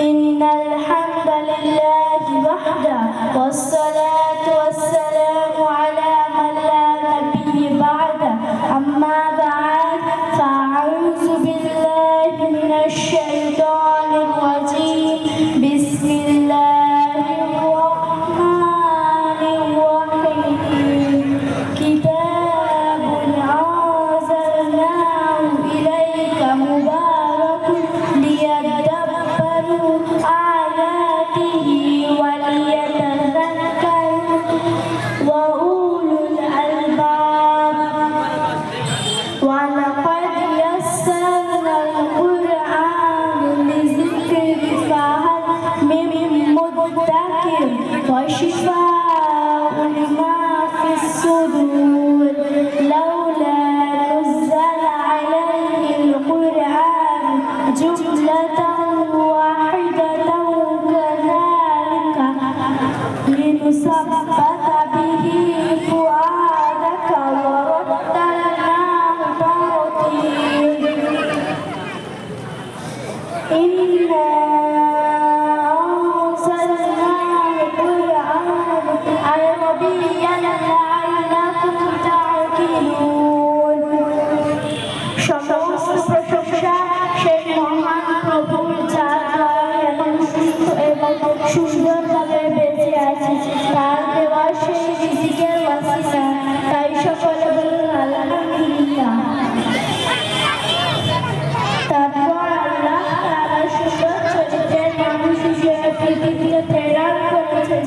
إن الحمد لله وحده والصلاة جملة তাই সকলে বলুন তারপর আল্লাহ তারা সুন্দর চরিত্রের মানুষ হিসেবে পৃথিবীতে প্রেরণ করেছেন।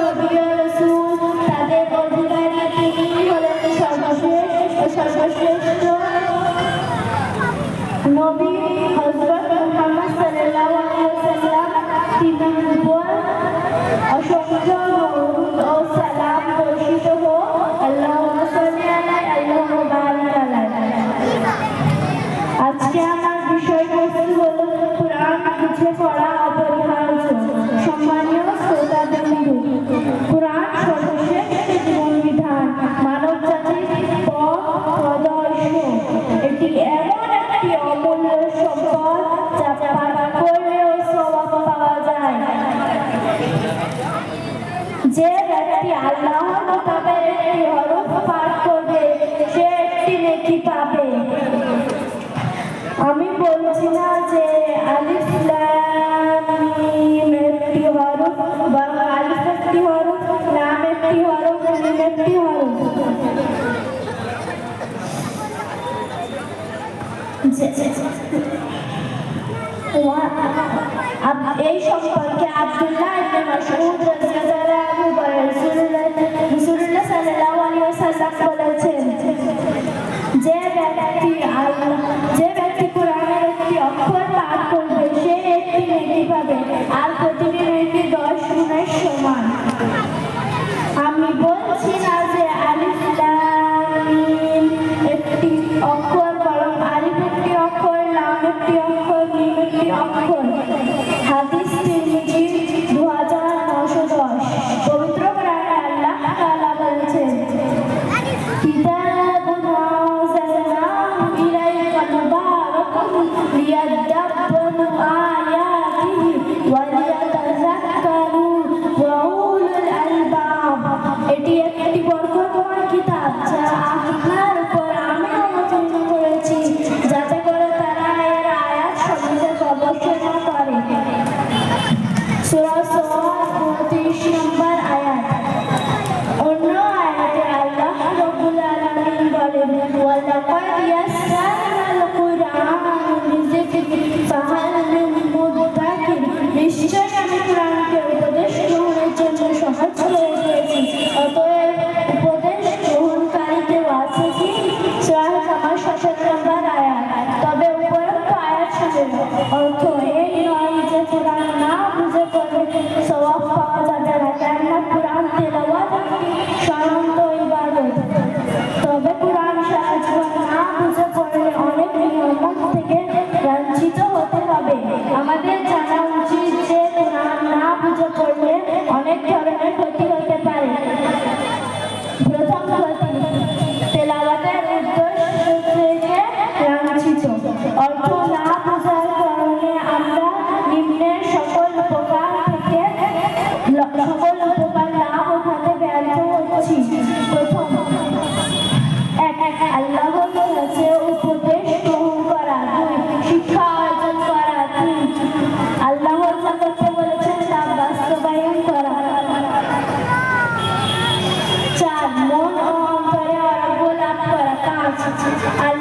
নবী তাদের অধিকারী সর্বশ্রেষ্ঠ নবী হজরত মোহাম্মদ সাল্লাল্লাহু আলাইহি ওয়াসাল্লাম। তিনি আমি বলছি না যে আলিফ একটি হরফ বরং আলিফ একটি হরফ, লাম একটি হরফ মিম একটি হরফ। এই সম্পর্কে আব্দুল্লাহ ইবনে party Ontem হবে আল্লাহ